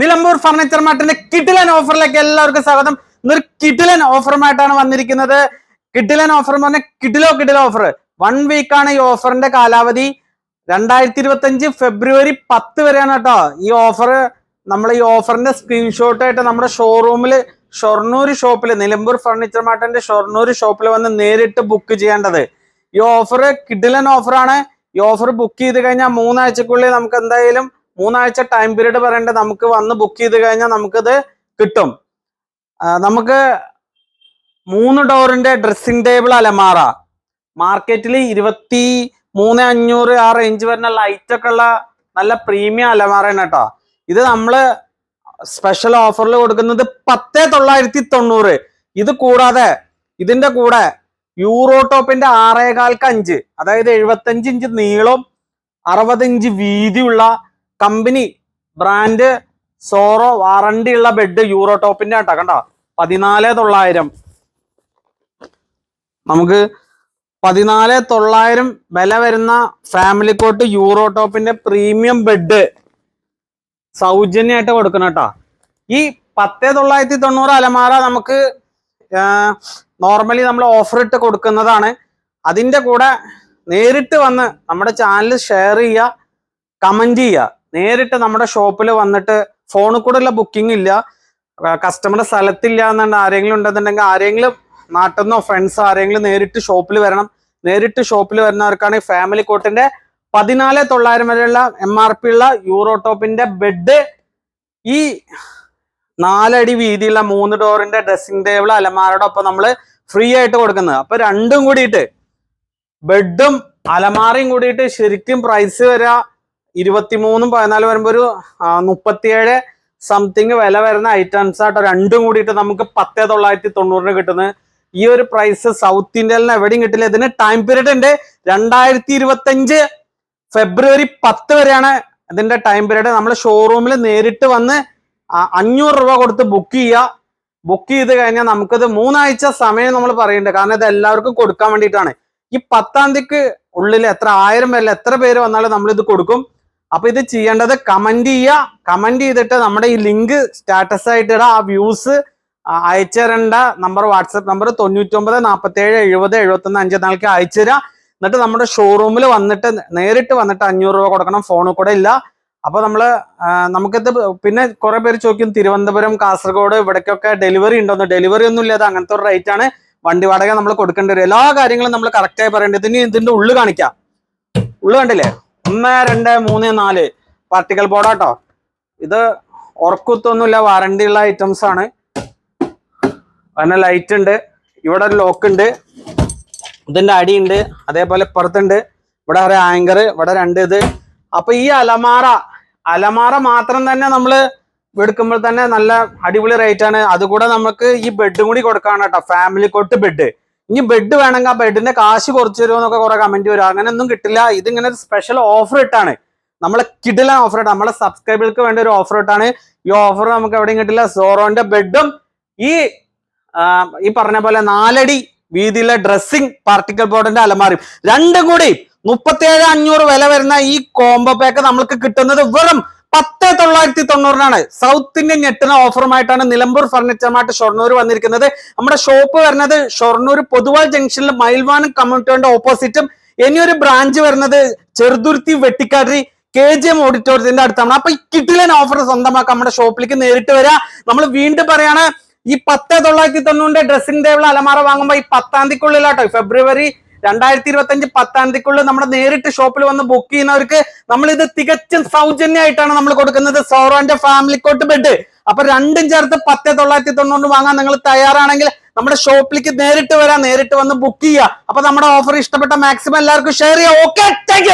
Nilambur furniture മാർട്ടിന്റെ കിട്ടിലൻ ഓഫറിലേക്ക് എല്ലാവർക്കും സ്വാഗതം. ഇന്നൊരു കിട്ടിലൻ ഓഫറുമായിട്ടാണ് വന്നിരിക്കുന്നത്. കിട്ടിലൻ ഓഫർ എന്ന് പറഞ്ഞാൽ കിട്ടിലോ കിട്ടിലോ ഓഫർ. വൺ വീക്കാണ് ഈ ഓഫറിന്റെ കാലാവധി. രണ്ടായിരത്തി ഇരുപത്തി അഞ്ച് ഫെബ്രുവരി പത്ത് വരെയാണ് കേട്ടോ ഈ ഓഫർ നമ്മൾ ഈ ഓഫറിന്റെ സ്ക്രീൻഷോട്ട് ആയിട്ട് നമ്മുടെ ഷോറൂമിൽ ഷൊർണൂർ ഷോപ്പിൽ നിലമ്പൂർ ഫർണിച്ചർ മാർട്ടിന്റെ ഷൊർണൂർ ഷോപ്പിൽ വന്ന് നേരിട്ട് ബുക്ക് ചെയ്യേണ്ടത്. ഈ ഓഫർ കിഡിലൻ ഓഫറാണ്. ഈ ഓഫർ ബുക്ക് ചെയ്ത് കഴിഞ്ഞാൽ മൂന്നാഴ്ചക്കുള്ളിൽ നമുക്ക് എന്തായാലും മൂന്നാഴ്ച ടൈം പീരീഡ് പറയേണ്ടത് നമുക്ക് വന്ന് ബുക്ക് ചെയ്ത് കഴിഞ്ഞാൽ നമുക്കത് കിട്ടും. നമുക്ക് മൂന്ന് ഡോറിന്റെ ഡ്രസ്സിംഗ് ടേബിൾ അലമാറ മാർക്കറ്റിൽ ഇരുപത്തി മൂന്ന് അഞ്ഞൂറ് ആ റേഞ്ച് വരുന്ന ലൈറ്റ് ഒക്കെ ഉള്ള നല്ല പ്രീമിയം അലമാറയാണ് കേട്ടോ ഇത് നമ്മൾ സ്പെഷ്യൽ ഓഫറിൽ കൊടുക്കുന്നത് പത്ത് തൊള്ളായിരത്തി തൊണ്ണൂറ്. ഇത് കൂടാതെ ഇതിന്റെ കൂടെ യൂറോ ടോപ്പിന്റെ ആറേകാൽക്ക് അഞ്ച്. അതായത് എഴുപത്തഞ്ച് ഇഞ്ച് നീളം അറുപത് ഇഞ്ച് വീതിയുള്ള കമ്പനി ബ്രാൻഡ് സോറോ വാറണ്ടി ഉള്ള ബെഡ് യൂറോ ടോപ്പിന്റെ ആട്ടോ കണ്ടോ? പതിനാല് തൊള്ളായിരം. നമുക്ക് പതിനാല് തൊള്ളായിരം വില വരുന്ന ഫാമിലി കോട്ട് യൂറോ ടോപ്പിന്റെ പ്രീമിയം ബെഡ് സൗജന്യമായിട്ട് കൊടുക്കണം കേട്ടോ. ഈ പത്ത് തൊള്ളായിരത്തി തൊണ്ണൂറ് അലമാര നമുക്ക് നോർമലി നമ്മൾ ഓഫർ ഇട്ട് കൊടുക്കുന്നതാണ്. അതിന്റെ കൂടെ നേരിട്ട് വന്ന് നമ്മുടെ ചാനൽ ഷെയർ ചെയ്യുക കമന്റ് ചെയ്യുക. നേരിട്ട് നമ്മുടെ ഷോപ്പിൽ വന്നിട്ട് ഫോണിൽ കൂടെ ഉള്ള ബുക്കിംഗ് ഇല്ല കസ്റ്റമറുടെ സ്ഥലത്തില്ല എന്നുണ്ട് ആരെങ്കിലും ഉണ്ടെന്നുണ്ടെങ്കിൽ ആരെങ്കിലും നാട്ടിൽ ഫ്രണ്ട്സ് ആരെങ്കിലും നേരിട്ട് ഷോപ്പിൽ വരണം. നേരിട്ട് ഷോപ്പിൽ വരുന്നവർക്കാണ് ഫാമിലി കോട്ടിന്റെ പതിനാല് തൊള്ളായിരം വരെയുള്ള എം ആർ പി ഉള്ള യൂറോ ടോപ്പിന്റെ ബെഡ് ഈ നാലടി വീതിയുള്ള മൂന്ന് ഡോറിന്റെ ഡ്രസ്സിംഗ് ടേബിൾ അലമാരയുടെ ഒപ്പം നമ്മൾ ഫ്രീ ആയിട്ട് കൊടുക്കുന്നത്. അപ്പൊ രണ്ടും കൂടിയിട്ട് ബെഡും അലമാറയും കൂടിയിട്ട് ശരിക്കും പ്രൈസ് വരിക ഇരുപത്തിമൂന്നും പതിനാല് വരുമ്പോ ഒരു മുപ്പത്തിയേഴ് സംതിങ് വില വരുന്ന ഐറ്റംസ് ആട്ടോ. രണ്ടും കൂടിയിട്ട് നമുക്ക് പത്തേ തൊള്ളായിരത്തി തൊണ്ണൂറിന് കിട്ടുന്നത് ഈ ഒരു പ്രൈസ് സൗത്ത് ഇന്ത്യയിൽ എവിടെയും കിട്ടില്ല. ഇതിന് ടൈം പീരീഡ് ഉണ്ട് രണ്ടായിരത്തി ഇരുപത്തി അഞ്ച് ഫെബ്രുവരി പത്ത് വരെയാണ് ഇതിന്റെ ടൈം പീരീഡ് നമ്മൾ ഷോറൂമിൽ നേരിട്ട് വന്ന് അഞ്ഞൂറ് രൂപ കൊടുത്ത് ബുക്ക് ചെയ്യുക. ബുക്ക് ചെയ്ത് കഴിഞ്ഞാൽ നമുക്കിത് മൂന്നാഴ്ച സമയം നമ്മൾ പറയുന്നുണ്ട് കാരണം ഇത് എല്ലാവർക്കും കൊടുക്കാൻ വേണ്ടിയിട്ടാണ്. ഈ പത്താം തീയതിക്ക് ഉള്ളിൽ എത്ര ആയിരം പേരിൽ എത്ര പേര് വന്നാലും നമ്മൾ ഇത് കൊടുക്കും. അപ്പൊ ഇത് ചെയ്യേണ്ടത് കമന്റ് ചെയ്യുക. കമന്റ് ചെയ്തിട്ട് നമ്മുടെ ഈ ലിങ്ക് സ്റ്റാറ്റസ് ആയിട്ട് ഇടാ. ആ വ്യൂസ് അയച്ചു തരേണ്ട നമ്പർ വാട്സപ്പ് നമ്പർ തൊണ്ണൂറ്റൊമ്പത് നാൽപ്പത്തി ഏഴ് എഴുപത് എഴുപത്തൊന്ന് അഞ്ച് നാൾക്ക് അയച്ചു തരാം എന്നിട്ട് നമ്മുടെ ഷോറൂമിൽ വന്നിട്ട് നേരിട്ട് വന്നിട്ട് അഞ്ഞൂറ് രൂപ കൊടുക്കണം. ഫോണിൽ കൂടെ ഇല്ല. അപ്പൊ നമ്മൾ നമുക്കിത് പിന്നെ കുറെ പേര് ചോദിക്കും തിരുവനന്തപുരം കാസർഗോഡ് ഇവിടേക്കൊക്കെ ഡെലിവറി ഉണ്ടോന്ന്? ഡെലിവറി ഒന്നും ഇല്ലാതെ അങ്ങനത്തെ ഒരു റേറ്റ് ആണ്. വണ്ടി വാടക നമ്മൾ കൊടുക്കേണ്ടി വരും. എല്ലാ കാര്യങ്ങളും നമ്മൾ കറക്റ്റായി പറയേണ്ടത് ഇനി ഇതിന്റെ ഉള്ളു കാണിക്കാം. ഉള്ളു കണ്ടില്ലേ? ഒന്ന് രണ്ട് മൂന്ന് നാല്. പാർട്ടിക്കൽ ബോർഡാട്ടോ ഇത് ഉറക്കുത്തൊന്നുമില്ല വാറണ്ടി ഉള്ള ഐറ്റംസ് ആണ്. അതിന് ലൈറ്റ് ഉണ്ട്. ഇവിടെ ഒരു ലോക്ക് ഉണ്ട്. ഇതിന്റെ അടിയുണ്ട്. അതേപോലെ ഇപ്പുറത്തുണ്ട്. ഇവിടെ ഒരു ആങ്കർ ഇവിടെ രണ്ട് ഇത്. അപ്പൊ ഈ അലമാറ അലമാറ മാത്രം തന്നെ നമ്മൾ എടുക്കുമ്പോൾ തന്നെ നല്ല അടിപൊളി റേറ്റ് ആണ്. അതുകൂടെ നമുക്ക് ഈ ബെഡും കൂടി കൊടുക്കാണ് കേട്ടോ ഫാമിലി കൊട്ട് ബെഡ് ഇനി ബെഡ് വേണമെങ്കിൽ ആ ബെഡിന്റെ കാശ് കുറച്ച് തരുമോ എന്നൊക്കെ കുറെ കമന്റ് വരും. അങ്ങനെ ഒന്നും കിട്ടില്ല ഇതിങ്ങനെ ഒരു സ്പെഷ്യൽ ഓഫർ ഇട്ടാണ്. നമ്മളെ കിടില ഓഫർ ഇട്ടാണ്. നമ്മളെ സബ്സ്ക്രൈബർക്ക് വേണ്ട ഒരു ഓഫർ ഇട്ടാണ്. ഈ ഓഫർ നമുക്ക് എവിടെയും കിട്ടില്ല. സോറോന്റെ ബെഡും ഈ ഈ പറഞ്ഞ പോലെ നാലടി വീതിയിലെ ഡ്രസ്സിംഗ് പാർട്ടിക്കൽ ബോർഡിന്റെ അലമാരയും. രണ്ടും കൂടി മുപ്പത്തിയേഴ് അഞ്ഞൂറ് വില വരുന്ന ഈ കോംബോ പാക്ക് നമ്മൾക്ക് കിട്ടുന്നത് വെറും പത്ത് തൊള്ളായിരത്തി തൊണ്ണൂറിനാണ്. സൗത്ത് ഇന്ത്യൻ ഞെട്ടുന്ന ഓഫറുമായിട്ടാണ് നിലമ്പൂർ ഫർണിച്ചർ മാർട്ട് ഷൊർണൂർ വന്നിരിക്കുന്നത്. നമ്മുടെ ഷോപ്പ് വരുന്നത് ഷൊർണൂർ പൊതുവാൾ ജംഗ്ഷനിൽ മയിൽവാനം കമ്മ്യൂണിറ്റിയുടെ ഓപ്പോസിറ്റും ഇനിയൊരു ബ്രാഞ്ച് വരുന്നത് ചെറുതുരുത്തി വെട്ടിക്കാട്ടി കെ ജി എം ഓഡിറ്റോറിയത്തിന്റെ അടുത്താണ്. അപ്പൊ ഈ കിട്ടിലൻ ഓഫർ സ്വന്തമാക്കാം നമ്മുടെ ഷോപ്പിലേക്ക് നേരിട്ട് വരാം. നമ്മൾ വീണ്ടും പറയാണ് ഈ പത്ത് തൊള്ളായിരത്തി തൊണ്ണൂറിന്റെ ഡ്രസ്സിംഗ് ടേബിൾ അലമാറ വാങ്ങുമ്പോൾ ഈ പത്താം തീയതിക്കുള്ളിലാട്ടോ ഫെബ്രുവരി രണ്ടായിരത്തി ഇരുപത്തി അഞ്ച് പത്താം തീയതിക്കുള്ളിൽ നമ്മുടെ നേരിട്ട് ഷോപ്പിൽ വന്ന് ബുക്ക് ചെയ്യുന്നവർക്ക് നമ്മൾ ഇത് തികച്ചും സൗജന്യമായിട്ടാണ് നമ്മൾ കൊടുക്കുന്നത്. സോറോന്റെ ഫാമിലി കോട്ട് ബെഡ് അപ്പൊ രണ്ടും ചേർത്ത് പത്ത് തൊള്ളായിരത്തി തൊണ്ണൂറ് വാങ്ങാൻ നിങ്ങൾ തയ്യാറാണെങ്കിൽ നമ്മുടെ ഷോപ്പിലേക്ക് നേരിട്ട് വരാം. നേരിട്ട് വന്ന് ബുക്ക് ചെയ്യുക. അപ്പൊ നമ്മുടെ ഓഫർ ഇഷ്ടപ്പെട്ട മാക്സിമം എല്ലാവർക്കും ഷെയർ ചെയ്യാം ഓക്കെ താങ്ക്